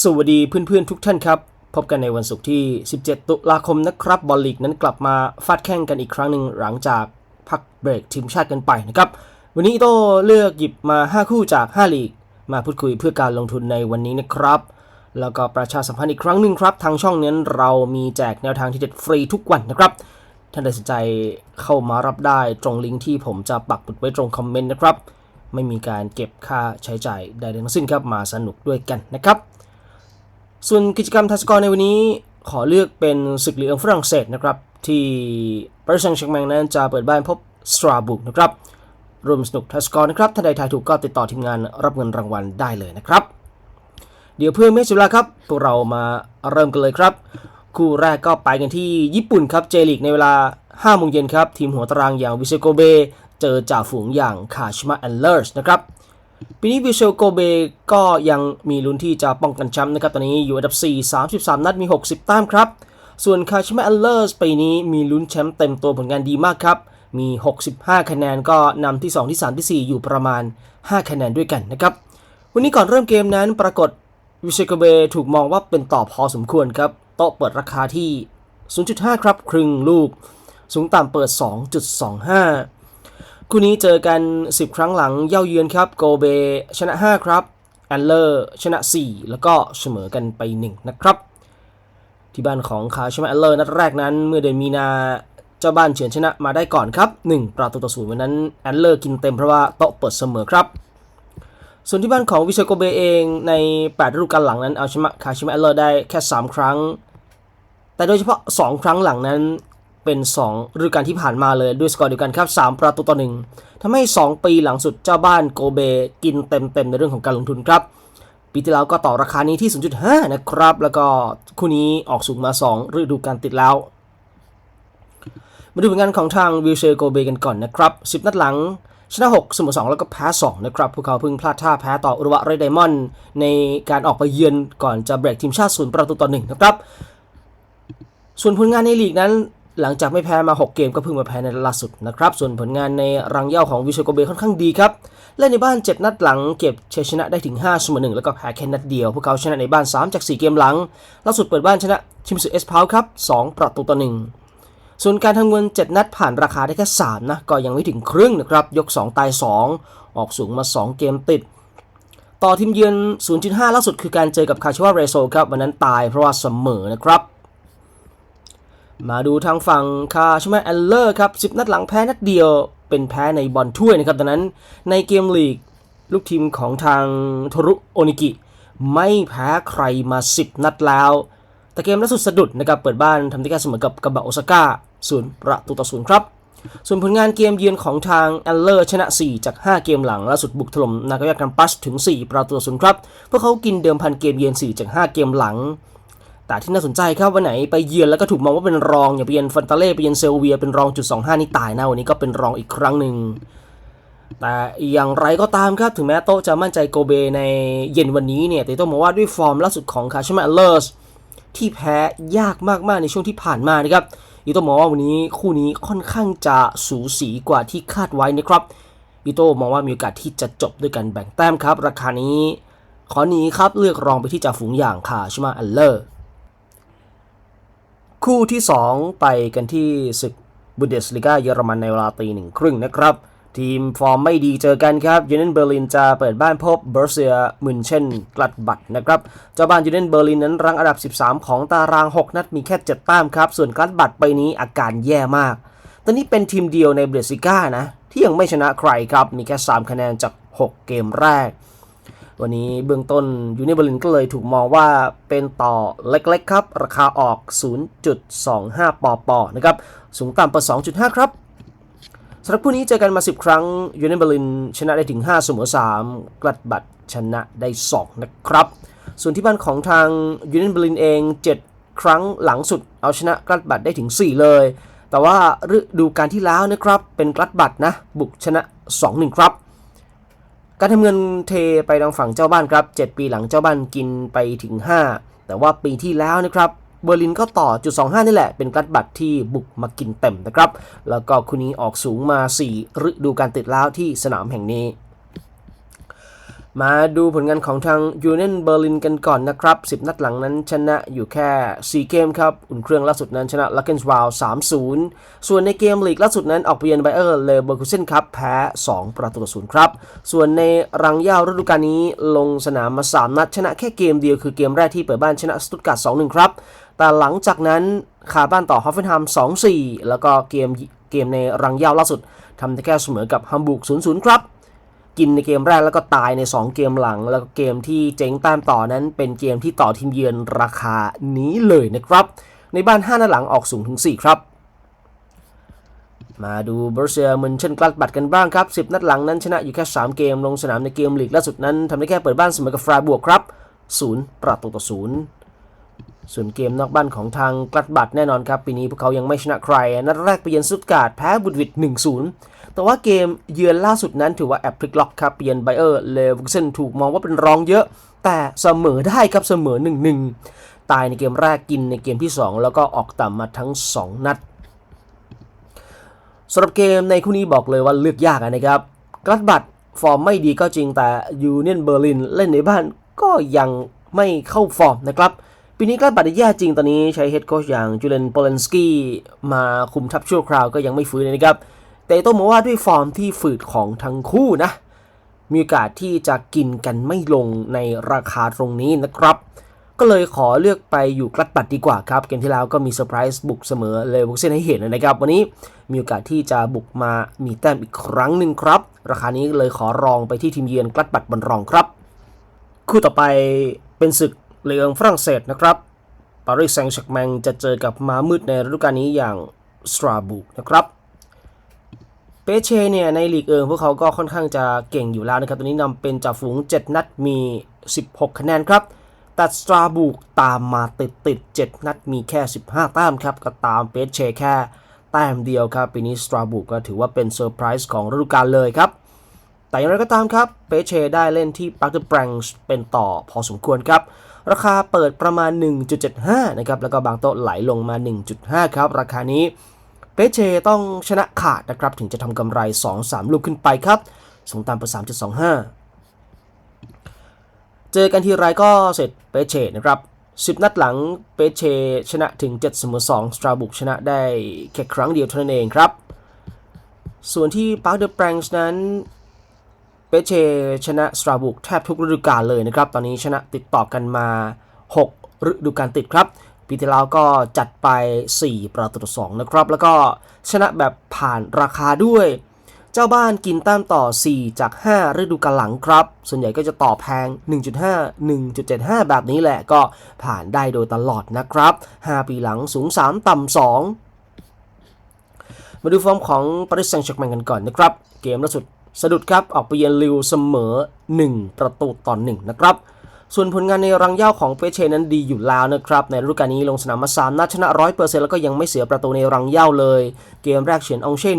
สวัสดีเพื่อนๆทุกท่านครับ พบกันในวันศุกร์ที่ 17 ตุลาคมนะครับบอลลีกนั้นกลับมาฟาดแข่งกันอีกครั้งหนึ่งหลังจากพักเบรกทีมชาติกันไปนะครับ วันนี้โต้เลือกหยิบมา 5 คู่จาก 5 ลีก มาพูดคุยเพื่อการลงทุนในวันนี้นะครับ แล้วก็ประชาสัมพันธ์อีกครั้งหนึ่งครับ ทางช่องนี้เรามีแจกแนวทางที่เด็ดฟรีทุกวันนะครับ ท่านใดสนใจเข้ามารับได้ตรงลิงก์ที่ผมจะปักปุดไว้ตรงคอมเมนต์นะครับ ไม่มีการเก็บค่าใช้จ่ายใดๆทั้งสิ้นครับมาสนุกด้วยกันนะครับ ส่วนกิจกรรมทัศกรในวันนี้ขอเลือกเป็นศึกลีกอังฝรั่งเศสนะครับ ที่ปารีสแซงต์แชร์แมงนั้นจะเปิดบ้านพบสตราบุกนะครับรวมสนุกทัศกรนะครับถ้าใดทายถูกก็ติดต่อทีมงานรับเงินรางวัลได้เลยนะครับ เดี๋ยวเพื่อไม่เสียเวลาครับพวกเรามาเริ่มกันเลยครับ คู่แรกก็ไปกันที่ญี่ปุ่นครับเจลีกในเวลา5โมงเย็นครับ ทีมหัวตารางอย่างวิเซโกเบ เจอจ่าฝูงอย่างคาชิมะแอนเลอร์สนะครับ ปีนี้วิเชลโกเบก็ยังมีลุ้นที่จะป้องกันแชมป์นะครับ ตอนนี้อยู่อันดับ 4 33 นัดมี 60 แต้มครับ ส่วนคาชิมะแอนเลอร์สปีนี้มีลุ้นแชมป์เต็มตัวผลงานดีมากครับ มี 65 คะแนนก็นำที่ 2 ที่ 3 ที่ 4 อยู่ประมาณ 5 คะแนนด้วยกันนะครับ วันนี้ก่อนเริ่มเกมนั้นปรากฏวิเชลโกเบถูกมองว่าเป็นต่อพอสมควรครับ โต๊ะเปิดราคาที่ 0.5 ครับ ครึ่งลูก สูงต่ำเปิด 2.25 คู่นี้เจอกัน 10 ครั้งหลังเย่าเยือนครับโกเบชนะ 5 ครับแอนเลอร์ชนะ 4 แล้วก็เสมอกันไป 1 นะครับ ที่บ้านของคาชมาแอนเลอร์นัดแรกนั้นเมื่อเดือนมีนาเจ้าบ้านเฉือนชนะมาได้ก่อนครับ 1 ประตูต่อศูนย์วันนั้นแอนเลอร์กินเต็มเพราะว่าโต๊ะเปิดเสมอครับส่วนที่บ้านของวิเชโกเบเองใน8ฤดูกาลหลังนั้นเอาชนะคาชิมาแอนเลอร์ได้แค่ 3 ครั้ง แต่โดยเฉพาะ 2 ครั้งหลังนั้น เป็น2ฤดูกาลที่ผ่านมาเลยด้วยสกอร์เดียวกันครับ 3 ประตูต่อหนึ่งทำให้ 2 ปีหลังสุดเจ้าบ้านโกเบกินเต็มๆในเรื่องของการลงทุนครับ ปีที่แล้วก็ต่อราคานี้ที่ 0.5 นะครับ แล้วก็คู่นี้ออกสูงมา 2 ฤดูกาลติดแล้ว มาดูผลงานของทางวิลเชอร์โกเบกันก่อนนะครับ 10 นัดหลังชนะ 6 เสมอ2 แล้วก็แพ้ 2 นะครับ พวกเขาเพิ่งพลาดท่าแพ้ต่ออุรวะเรดไดมอนด์ในการออกไปเยือนก่อนจะเบรกทีมชาติศูนย์ประตูต่อ1นะครับ ส่วนผลงานในลีกนั้น หลังจากไม่แพ้มา 6 เกมก็เพิ่งมาแพ้ในล่าสุดนะครับ ส่วนผลงานในรังเย่าของวิเชโกเบค่อนข้างดีครับเล่นในบ้าน 7 นัดหลังเก็บชัยชนะได้ถึง5เสมอ1แล้วก็แพ้แค่นัดเดียว พวกเขาชนะในบ้าน 3 จาก 4 เกมหลัง ล่าสุดเปิดบ้านชนะชิมสึเอสพาวครับ 2 ประตูต่อ1ส่วนการทำเงิน 7 นัดผ่านราคาได้แค่ 3 นะ ก็ยังไม่ถึงครึ่งนะครับ ยก 2 ตาย 2 ออกสูงมา 2 เกมติด ต่อทีมเยือน 0.5 ล่าสุดคือการเจอกับคาชิวาเรโซครับ วันนั้นตายเพราะว่าเสมอนะครับ มาดูทางฝั่งคาชมาแอนเลอร์ครับ10 นัดหลังแพ้นัดเดียว เป็นแพ้ในบอลถ้วยนะครับดังนั้นในเกมลีก ลูกทีมของทางโทรุโอนิกิ ไม่แพ้ใครมา 10 นัดแล้ว แต่เกมล่าสุดสะดุดนะครับเปิดบ้านทำได้แค่เสมอกับกาบะโอซาก้าศูนย์ประตูต่อศูนย์ครับส่วนผลงานเกมเยือนของทางแอนเลอร์ชนะ 4 จาก 5 เกมหลังล่าสุดบุกถล่มนากายากัมปัสถึง 4 ประตูต่อศูนย์ครับพวกเขากินเดิมพันเกมเยือน 4 จาก 5 เกมหลัง แต่ที่น่าสนใจครับวันไหนไปเยือนแล้วก็ถูกมองว่าเป็นรองอย่างไปเยือนฟันตาเล่ไปเยือนเซลเวียเป็นรองจุดสองห้านี่ตายนะวันนี้ก็เป็นรองอีกครั้งหนึ่งแต่อย่างไรก็ตามครับถึงแม้โต๊ะจะมั่นใจโกเบในเย็นวันนี้เนี่ยแต่ต้องบอกว่าด้วยฟอร์มล่าสุดของคาชิมาเลอร์สที่แพ้ยากมากๆในช่วงที่ผ่านมานะครับอีโตมองว่าวันนี้คู่นี้ค่อนข้างจะสูสีกว่าที่คาดไว้นะครับอีโตมองว่ามีโอกาสที่จะจบด้วยกันแบ่งแต้มครับ ราคานี้ ขอหนีครับเลือกรองไปที่จ่าฝูงอย่างคาชิมาอัลเลอร์ คู่ที่ 2 ไปกันที่ศึกบุนเดสลิกาเยอรมันในเวลาตีหนึ่งครึ่งนะครับ ทีมฟอร์มไม่ดีเจอกันครับยูเนนเบอร์ลินจะเปิดบ้านพบเบอร์เซียมุนเช่นกลัดบัตนะครับ เจ้าบ้านยูเนนเบอร์ลินนั้นรังอันดับ 13 ของตาราง 6 นัดมีแค่ 7 แต้มครับ ส่วนกลัดบัตไปนี้อาการแย่มาก ตอนนี้เป็นทีมเดียวในบุนเดสลิกานะ ที่ยังไม่ชนะใครครับ มีแค่ 3 คะแนนจาก 6 เกมแรก วันนี้เบื้องต้นยูนิเบอร์ลินก็เลยถูกมองว่าเป็นต่อเล็กๆครับ ราคาออก 0.25 ปอปอนะครับ สูงต่ำเปิด2.5 ครับสำหรับคู่นี้เจอกันมา 10 ครั้งยูนิเบอร์ลินชนะได้ถึง 5 เสมอ 3 กลัดบัตชนะได้ 2 นะครับ ส่วนที่บ้านของทางยูนิเบอร์ลินเอง 7 ครั้งหลังสุดเอาชนะกลัดบัตได้ถึง 4 เลย แต่ว่าฤดูกาลที่แล้วนะครับเป็นกลัดบัตนะบุกชนะ 2-1 ครับ การทำเงินเทไปทางฝั่งเจ้าบ้านครับ 7 ปีหลังเจ้าบ้านกินไปถึง 5 แต่ว่าปีที่แล้วนะครับเบอร์ลินก็ต่อจุด25 นี่แหละ เป็นกลัดบัตที่บุกมากินเต็มนะครับ แล้วก็คุณนี้ออกสูงมา 4 ฤดูการติดแล้วที่สนามแห่งนี้ มาดูผลงานของทางยูเนียนเบอร์ลินกันก่อนนะครับ 10 นัดหลังนั้นชนะอยู่แค่ 4 เกมครับ อุ่นเครื่องล่าสุดนั้นชนะลักเกนส์วาล3-0 ส่วนในเกมลีกล่าสุดนั้นออกไปเยือนไบเออร์เลเบอร์คูเซนครับ แพ้ 2 ประตูต่อศูนย์ครับ ส่วนในรังย่าวฤดูกาลนี้ลงสนามมา 3 นัด ชนะแค่เกมเดียวคือเกมแรกที่เปิดบ้านชนะสตุตการ์ด2-1 ครับ แต่หลังจากนั้นขาบ้านต่อฮอฟเฟนฮัม2-4 แล้วก็เกมเกมในรังย่าวล่าสุดทำได้แค่เสมอกับฮัมบูร์ก0-0 ครับ กินในเกมแรกแล้วก็ตายใน 2 เกมหลัง แล้วก็เกมที่เจ๊งแต้มต่อนั้น เป็นเกมที่ต่อทีมเยือนราคานี้เลยนะครับ ในบ้าน5นัดหลังออกสูงถึง 4 ครับ มาดูบรูเซียมืนเช่นกลัดบัตกันบ้างครับ 10 นัดหลังนั้นชนะอยู่แค่ 3 เกมลงสนามในเกมลีกล่าสุดนั้นทำได้แค่เปิดบ้านเสมอกับฟรายบวกครับ0ประตูต่อ0ส่วนเกมนอกบ้านของทางกลัดบัตแน่นอนครับ ปีนี้พวกเขายังไม่ชนะใคร นัดแรกไปเยือนสุดการ์ดแพ้บุดวิด1-0 แต่ว่าเกมเยือนล่าสุดนั้นถือว่าแอบพลิกล็อกครับเปียนไบเออร์เลวกเซนถูกมองว่าเป็นรองเยอะ แต่เสมอได้ครับเสมอ 1-1 ตายในเกมแรกกินในเกมที่ 2 แล้วก็ออกต่ำมาทั้ง 2 นัดสำหรับเกมในคู่นี้บอกเลยว่าเลือกยากนะครับกลัดบัตฟอร์มไม่ดีก็จริงแต่ยูเนียนเบอร์ลินเล่นในบ้านก็ยังไม่เข้าฟอร์มนะครับปีนี้กลัดบัตแย่จริงตอนนี้ใช้เฮดโค้ชอย่างจูเลนโปเลนสกี้มาคุมทัพชั่วคราวก็ยังไม่ฟื้นเลยนะครับ แต่ต้องบอกว่าด้วยฟอร์มที่ฝืดของทั้งคู่นะ มีโอกาสที่จะกินกันไม่ลงในราคาตรงนี้นะครับ ก็เลยขอเลือกไปอยู่กลัดบัตดีกว่าครับ เกมที่แล้วก็มีเซอร์ไพรส์บุกเสมอเลยบุกเส้นให้เห็นนะครับ วันนี้มีโอกาสที่จะบุกมามีแต้มอีกครั้งหนึ่งครับ ราคานี้เลยขอรองไปที่ทีมเยือนกลัดบัตบนรองครับ คู่ต่อไปเป็นศึกเลืองฝรั่งเศสนะครับปารีสแซงต์แชร์กแมงจะเจอกับมามืดในฤดูกาลนี้อย่างสตราบูนะครับ เปเช่เนี่ยในลีกเอิงพวกเขาก็ค่อนข้างจะเก่งอยู่แล้วนะครับ ตอนนี้นำเป็นจ่าฝูง 7 นัดมี 16 คะแนนครับแต่สตราบูกตามมาติดติด7นัดมีแค่ 15 แต้มครับ ก็ตามเปเช่แค่แต้มเดียวครับ ปีนี้สตราบูกก็ถือว่าเป็นเซอร์ไพรส์ของฤดูกาลเลยครับ แต่อย่างไรก็ตามครับ เปเช่ได้เล่นที่ปักเดอร์แบงส์เป็นต่อพอสมควรครับ ราคาเปิดประมาณ 1.75 นะครับ แล้วก็บางโต๊ะไหลลงมา 1.5 ครับ ราคานี้ เปเชต้องชนะขาดนะครับ ถึงจะทำกำไร 2-3 ลูกขึ้นไปครับ สูงตามไป3.25 เจอกันทีไรก็เสร็จเปเชนะครับ 10 นัดหลังเปเชชนะถึง7เสมอ2สตราบุกชนะได้แค่ครั้งเดียวเท่านั้นเองครับ ส่วนที่ปาร์คเดอร์แปรงส์นั้นเปเชชนะสตราบุกแทบทุกฤดูกาลเลยนะครับ ตอนนี้ชนะติดต่อกันมา 6 ฤดูกาลติดครับ ปีที่แล้วก็จัดไป 4 ประตูต่อ2นะครับ แล้วก็ชนะแบบผ่านราคาด้วย เจ้าบ้านกินแต้มต่อ 4 จาก 5 ฤดูกาลหลังครับ ส่วนใหญ่ก็จะต่อแพง 1.5 1.75 แบบนี้แหละก็ผ่านได้โดยตลอดนะครับ 5 ปีหลังสูง 3 ต่ำ 2มาดูฟอร์มของปารีสแซงต์แชร์กแมงกันก่อนนะครับ เกมล่าสุดสะดุดครับ ออกไปเยือนลิวเสมอ 1 ประตูต่อ1นะครับ ส่วนผลงานในรังย่าของเปเชนั้นดีอยู่แล้วนะครับในฤดูกาลนี้ลงสนามมา3นัดชนะ100%แล้วก็ยังไม่เสียประตูในรังย่าเลย เกมแรกเฉือนองเช่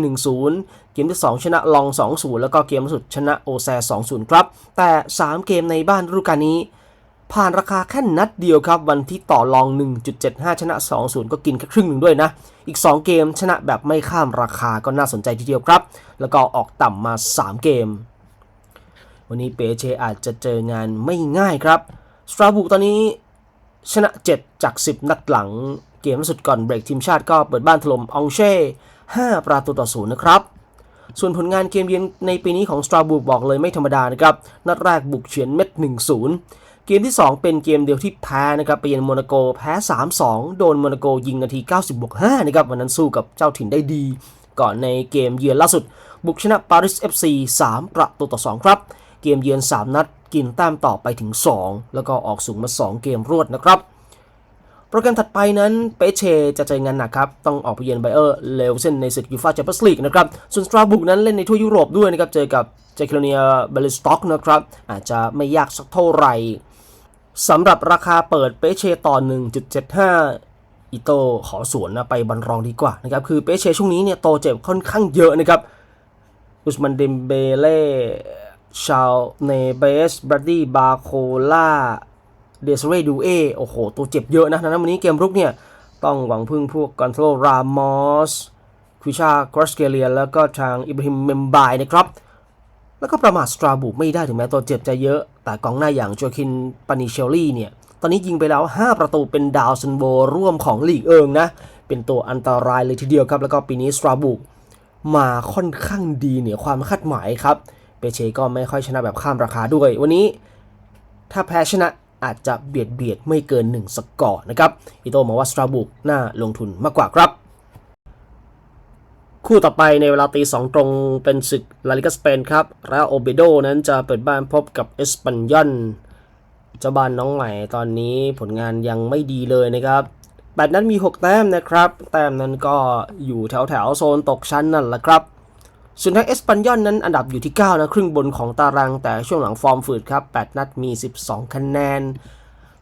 1-0เกมที่ 2 ชนะลอง 2-0 แล้วก็เกมสุดชนะโอแซ2-0 ครับ แต่ 3 เกมในบ้านฤดูกาลนี้ ผ่านราคาแค่นัดเดียวครับ วันที่ต่อรอง 1.75 ชนะ 2-0 ก็กินแค่ครึ่งหนึ่งด้วยนะ อีก 2 เกมชนะแบบไม่ข้ามราคาก็น่าสนใจทีเดียวครับ แล้วก็ออกต่ำมา 3 เกม วันนี้เปเชอาจจะเจองานไม่ง่ายครับสตราบุกตอนนี้ชนะ 7 จาก 10 นัดหลัง เกมล่าสุดก่อนเบรกทีมชาติก็เปิดบ้านถล่มองเช่ 5 ประตูต่อศูนย์นะครับ ส่วนผลงานเกมเยือนในปีนี้ของสตราบุกบอกเลยไม่ธรรมดานะครับ นัดแรกบุกเฉือนเม็ด 1-0 เกมที่ 2 เป็นเกมเดียวที่แพ้นะครับไปเยือนโมนาโกแพ้ 3-2 โดนโมนาโกยิงนาที 90บวก5นะครับวันนั้นสู้กับเจ้าถิ่นได้ดี ก่อนในเกมเยือนล่าสุด บุกชนะปารีส FC 3 ประตูต่อ 2 ครับ เกมเยือน 3 นัด กินแต้มต่อไปถึง 2 แล้วก็ออกสูงมา 2 เกมรวดนะครับ โปรแกรมถัดไปนั้นเปเชจะเจงานหนักครับ ต้องออกไปเยือนไบเออร์เลวเซนในศึกยูฟ่าแชมเปี้ยนส์ลีกนะครับ ส่วนสตราบุกนั้นเล่นในทั่วยุโรปด้วยนะครับ เจอกับเจคิโลเนียเบลิสต็อกนะครับ อาจจะไม่ยากสักเท่าไหร่สำหรับราคาเปิดเปเชต่อ 1.75อิโตขอสวนนะไปบันรองดีกว่านะครับ คือเปเชช่วงนี้เนี่ยโตเจ็บค่อนข้างเยอะนะครับอุสมันเดมเบเล่ ชาวเนเบสบรัดดี้บาโคล่าเดซเรดูเอโอ้โห ตัวเจ็บเยอะนะดังนั้นวันนี้เกมรุกเนี่ย ต้องหวังพึ่งพวกกอนโทรรามอสควิชากรอสเกเลียแล้วก็ทางอิบราฮิมเมมบายนะครับ แล้วก็ประมาทสตราบูไม่ได้ถึงแม้ตัวเจ็บจะเยอะ แต่กองหน้าอย่างโจคินปานิเชลลี่เนี่ย ตอนนี้ยิงไปแล้ว 5 ประตูเป็นดาวซันโบร่วมของลีกเอิงนะ เป็นตัวอันตรายเลยทีเดียวครับ แล้วก็ปีนี้สตราบูมาค่อนข้างดีเหนือความคาดหมายครับ เปเชก็ไม่ค่อยชนะแบบข้ามราคาด้วย วันนี้ถ้าแพ้ชนะอาจจะเบียดเบียดไม่เกิน 1 สกอร์นะครับอิโตมองว่าสตราบุกน่าลงทุนมากกว่าครับ คู่ต่อไปในเวลาตีสองตรงเป็นศึกลาลิกาสเปนครับแล้วโอเบโดนั้นจะเปิดบ้านพบกับเอสปันยอนเจ้าบ้านน้องใหม่ตอนนี้ผลงานยังไม่ดีเลยนะครับแบตนั้นมี 6 แต้มนะครับ แต้มนั้นก็อยู่แถวแถวโซนตกชั้นนั่นแหละครับ ส่วนทางเอสปันยอนนั้นอันดับอยู่ที่ 9 นะ ครึ่งบนของตารางแต่ช่วงหลังฟอร์มฝืดครับ 8 นัดมี 12 คะแนน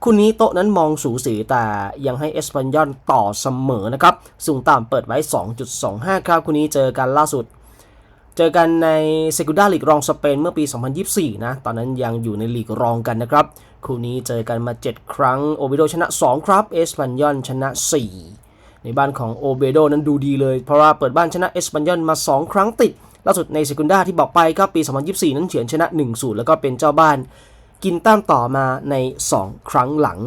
คู่นี้โต๊ะนั้นมองสูสีแต่ยังให้เอสปันยอนต่อเสมอนะครับ สูงต่ำเปิดไว้ 2.25 ครับ คู่นี้เจอกันล่าสุด เจอกันในเซกูด้าลีกรองสเปนเมื่อปี 2024 นะ ตอนนั้นยังอยู่ในลีกรองกันนะครับ คู่นี้เจอกันมา 7 ครั้ง โอเบโดชนะ 2 ครับ เอสปันยอนชนะ 4 ในบ้านของโอเบโดนั้นดูดีเลย เพราะว่าเปิดบ้านชนะเอสปันยอนมา 2 ครั้งติด ล่าสุดในเซกุนดาที่บอกไปครับปี 2024 นั้นเฉือนชนะ 1-0 แล้วก็เป็นเจ้าบ้านกินแต้มต่อมาใน 2 ครั้งหลัง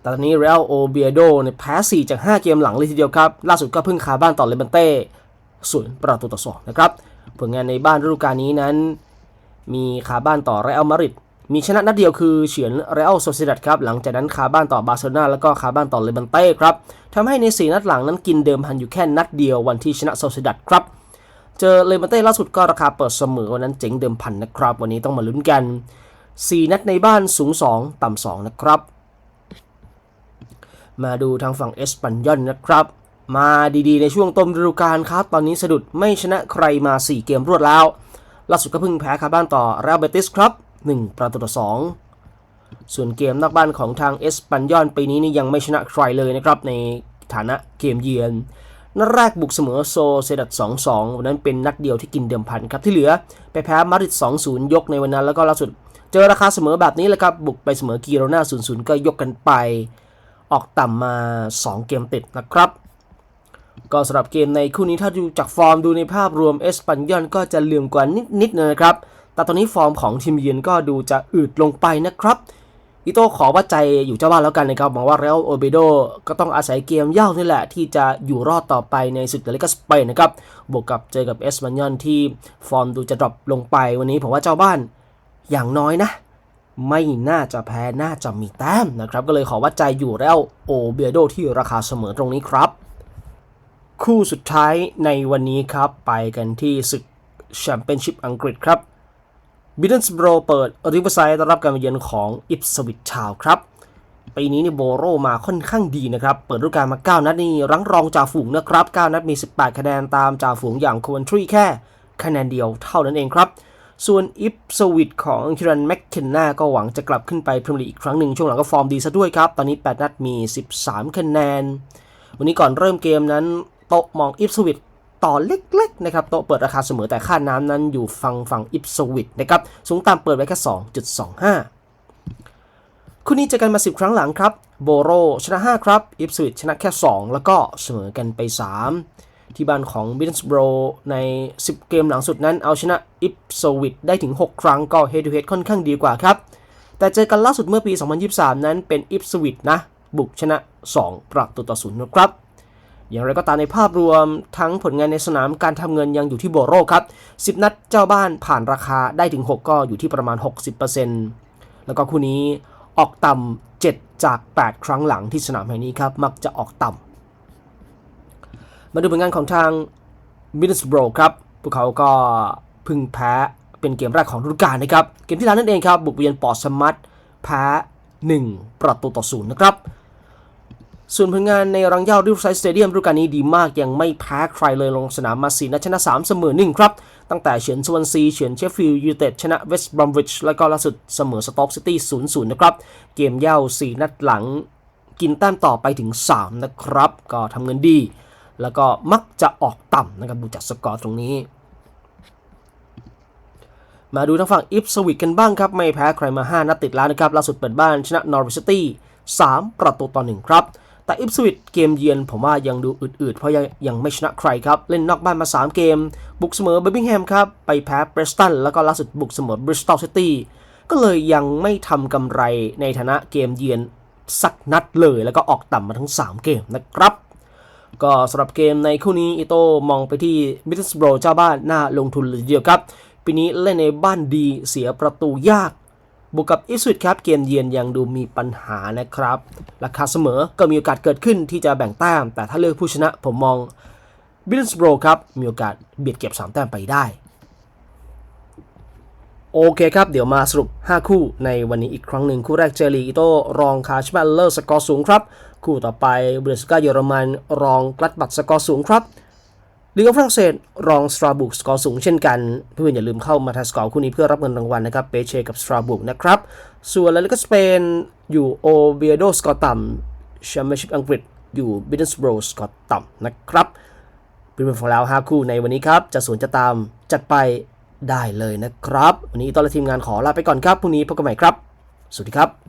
แต่ตอนนี้เรอัลโอเบโดเนี่ยแพ้ 4 จาก 5 เกมหลังเลยทีเดียวครับ ล่าสุดก็เพิ่งคาบ้านต่อเลบันเต้ศูนย์ประตูต่อสองนะครับ ผลงานในบ้านฤดูกาลนี้นั้น มีคาบ้านต่อเรอัลมาดริด มีชนะนัดเดียวคือเฉือนเรอัลโซซิดัดครับ หลังจากนั้นคาบ้านต่อบาร์เซโลนาแล้วก็คาบ้านต่อเลบันเต้ครับทำให้ใน 4 นัดหลังนั้นกินเดิมพันอยู่แค่นัดเดียววันที่ชนะโซซิดัดครับ เจอเลบันเต้ล่าสุดก็ราคาเปิดเสมอวันนั้นเจ๋งเดิมพันนะครับ วันนี้ต้องมาลุ้นกัน 4 นัดในบ้านสูง 2 ต่ำ2นะครับ มาดูทางฝั่งเอสปันยอนนะครับ มาดีๆในช่วงต้นฤดูกาลครับ ตอนนี้สะดุดไม่ชนะใครมา 4 เกมรวดแล้ว ล่าสุดก็เพิ่งแพ้คาบ้านต่อเรอัลเบติสครับ 1 ประตูต่อ 2 ส่วนเกมนอกบ้านของทางเอสปันยอนปีนี้นี่ยังไม่ชนะใครเลยนะครับในฐานะเกมเยือนนัดแรกบุกเสมอโซเซดัต2-2 วันนั้นเป็นนัดเดียวที่กินเดิมพันครับที่เหลือ ไปแพ้มาดริด2-0 ยกในวันนั้นแล้วก็ล่าสุด เจอราคาเสมอแบบนี้แหละครับ บุกไปเสมอกีโรนา0-0 ก็ยกกันไป ออกต่ำมา 2 เกมติดนะครับ ก็สำหรับเกมในคู่นี้ถ้าดูจากฟอร์มดูในภาพรวมเอสปันยอนก็จะเหลื่อมกว่านิดๆนะครับ แต่ตอนนี้ฟอร์มของทีมเยือนก็ดูจะอืดลงไปนะครับอิโต้ขอว่าใจอยู่เจ้าบ้านแล้วกันนะครับมองว่าเรอัลโอเบโดก็ต้องอาศัยเกมเย่านี่แหละ ที่จะอยู่รอดต่อไปในศึกลาลิกาสเปนนะครับบวกกับเจอกับเอสปันยอนที่ฟอร์มดูจะดรอปลงไปวันนี้ผมว่าเจ้าบ้านอย่างน้อยนะ ไม่น่าจะแพ้น่าจะมีแต้มนะครับ ก็เลยขอวัดใจอยู่แล้วโอเบียโดที่ราคาเสมอตรงนี้ครับ คู่สุดท้ายในวันนี้ครับ ไปกันที่ศึกแชมเปี้ยนชิพอังกฤษครับ บิดเดนสโบรเปิดริเวอร์ไซด์ต้อนรับการมาเยือนของอิปสวิตชาวครับปีนี้นี่โบโรมาค่อนข้างดีนะครับ เปิดฤดูกาลมา 9 นัดนี่รั้งรองจ่าฝูงนะครับ 9 นัดมี 18 คะแนนตามจ่าฝูงอย่างโควนทรีแค่คะแนนเดียวเท่านั้นเองครับ ส่วนอิปสวิตของคิรันแมคเคนนาก็หวังจะกลับขึ้นไปพรีเมียร์ลีกอีกครั้งหนึ่งช่วงหลังก็ฟอร์มดีซะด้วยครับ ตอนนี้ 8 นัดมี 13 คะแนน วันนี้ก่อนเริ่มเกมนั้นโตมองอิปสวิต ต่อเล็กๆนะครับโต๊ะเปิดราคาเสมอแต่ค่าน้ำนั้นอยู่ฝั่งฝั่งอิปสวิตนะครับสูงตามเปิดไว้แค่ 2.25 คู่นี้เจอกันมา 10 ครั้งหลังครับ โบโรชนะ 5 ครับอิปสวิตชนะแค่ 2 แล้วก็เสมอกันไป 3 ที่บ้านของบินส์โบรใน 10 เกมหลังสุดนั้นเอาชนะอิปสวิตได้ถึง 6 ครั้งก็เฮดทูเฮดค่อนข้างดีกว่าครับ แต่เจอกันล่าสุดเมื่อปี 2023 นั้นเป็นอิปสวิตนะบุกชนะ 2 ประตูต่อศูนย์นะครับ อย่างไรก็ตามในภาพรวมทั้งผลงานในสนามการทำเงินยังอยู่ที่โบโรครับ 10 นัดเจ้าบ้านผ่านราคาได้ถึง 6 ก็อยู่ที่ประมาณ 60%แล้วก็คู่นี้ออกต่ำ7จาก 8 ครั้งหลังที่สนามแห่งนี้ครับ มักจะออกต่ำมาดูผลงานของทางมิดสโบรครับ พวกเขาก็พึ่งแพ้เป็นเกมแรกของฤดูกาลนะครับ เกมที่แล้วนั่นเองครับ บุกเยือนปอร์สมัตแพ้ 1 ประตูต่อศูนย์นะครับ ส่วนผลงานในรังเย่าริวไซสเตเดียมฤดูกาลนี้ดีมากยังไม่แพ้ใครเลยลงสนามมาสีนัดชนะ3เสมอ1ครับ ตั้งแต่เฉือนสวนซีเฉือนเชฟฟิลด์ยูไนเต็ดชนะเวสต์บรอมวิชแล้วก็ล่าสุดเสมอสต็อกซิตี้0-0นะครับ เกมเย่า4 นัดหลัง กินแต้มต่อไปถึง 3 นะครับ ก็ทำเงินดี แล้วก็มักจะออกต่ำนะครับดูจากสกอร์ตรงนี้มาดูทางฝั่งอิฟสวิตกันบ้างครับ ไม่แพ้ใครมา 5 นัดติดแล้วนะครับ ล่าสุดเปิดบ้านชนะนอร์วิชตี้3ประตูต่อ1ครับ แต่อิปสวิตเกมเยือนผมว่ายังดูอืดๆ เพราะยังยังไม่ชนะใครครับ เล่นนอกบ้านมา 3 เกม บุกเสมอเบอร์มิงแฮมครับ ไปแพ้เบรสตันแล้วก็ล่าสุดบุกเสมอบริสตอลซิตี้ก็เลยยังไม่ทำกำไรในฐานะเกมเยือนสักนัดเลยแล้วก็ออกต่ำมาทั้ง 3 เกมนะครับ ก็สำหรับเกมในคู่นี้อิโต้มองไปที่มิดสโบรเจ้าบ้านน่าลงทุนเลยเดียวครับปีนี้เล่นในบ้านดีเสียประตูยาก บวกกับอิสวิตครับเกมเยือนยังดูมีปัญหานะครับ ราคาเสมอก็มีโอกาสเกิดขึ้นที่จะแบ่งแต้ม แต่ถ้าเลือกผู้ชนะผมมองบิลส์โบรครับมีโอกาสเบียดเก็บ 3 แต้มไปได้ โอเคครับ เดี๋ยวมาสรุป 5 คู่ในวันนี้อีกครั้งหนึ่งคู่แรกเจลีอิโต้รองคาชมาเลอร์สกอร์สูงครับ คู่ต่อไปเบรสกาเยอรมันรองกลัดบัตสกอร์สูงครับ ลีกฝรั่งเศสรองสตราบุกสกอร์สูงเช่นกันเพื่อนอย่าลืมเข้ามาทายสกอร์คู่นี้เพื่อรับเงินรางวัลนะครับเปเชกับสตราบุกนะครับ ส่วนลาลิกาสเปนอยู่โอเบียโดสกอร์ต่ำแชมเปี้ยนชิพอังกฤษอยู่บิดเนสโบรสกอร์ต่ำนะครับเป็นเพื่อนของเรา5คู่ในวันนี้ครับจะสวนจะตามจัดไปได้เลยนะครับ วันนี้ตอนและทีมงานขอลาไปก่อนครับพรุ่งนี้พบกันใหม่ครับ สวัสดีครับ